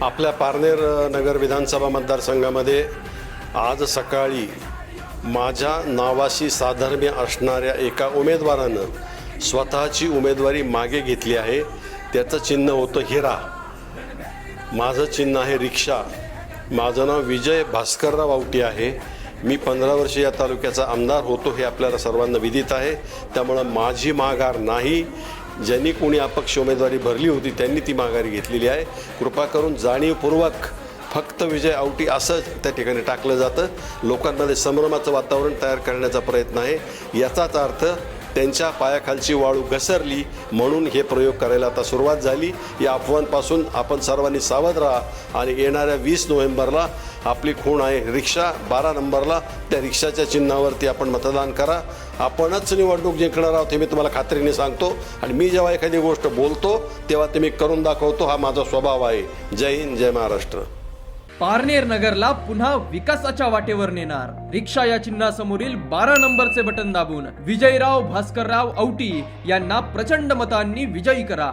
आपल्या पारनेर नगर विधानसभा मतदारसंघामध्ये आज सकाळी माझ्या नावाशी साधर्म्य असणाऱ्या एका उमेदवारानं स्वतःची उमेदवारी मागे घेतली आहे. त्याचं चिन्ह होतं हिरा. माझं चिन्ह आहे रिक्षा. माझं नाव विजय भास्करराव आवटी आहे. मी पंधरा वर्ष या तालुक्याचा आमदार होतो हे आपल्याला सर्वांना विदित आहे. त्यामुळं माझी माघार नाही. ज्यांनी कोणी अपक्ष उमेदवारी भरली होती त्यांनी ती माघारी घेतलेली आहे. कृपा करून जाणीवपूर्वक फक्त विजय आवटी असं त्या ठिकाणी टाकलं जातं. लोकांमध्ये संभ्रमाचं वातावरण तयार करण्याचा प्रयत्न आहे. याचाच अर्थ त्यांच्या पायाखालची वाळू घसरली म्हणून हे प्रयोग करायला आता सुरुवात झाली. या अफवांपासून आपण सर्वांनी सावध राहा आणि येणाऱ्या वीस नोव्हेंबरला आपली खूण आहे रिक्षा. बारा नंबरला त्या रिक्षाच्या चिन्हावरती आपण मतदान करा. आपणच निवडणूक जिंकणार आहोत हे मी तुम्हाला खात्रीने सांगतो. आणि मी जेव्हा एखादी गोष्ट बोलतो तेव्हा ते मी करून दाखवतो. हा माझा स्वभाव आहे. जय हिंद जय महाराष्ट्र. पारनेर नगरला पुन्हा विकासाच्या वाटेवर नेणार. रिक्षा या चिन्हासमोरील बारा नंबरचे बटन दाबून विजयराव भास्करराव औटी यांना प्रचंड मतांनी विजयी करा.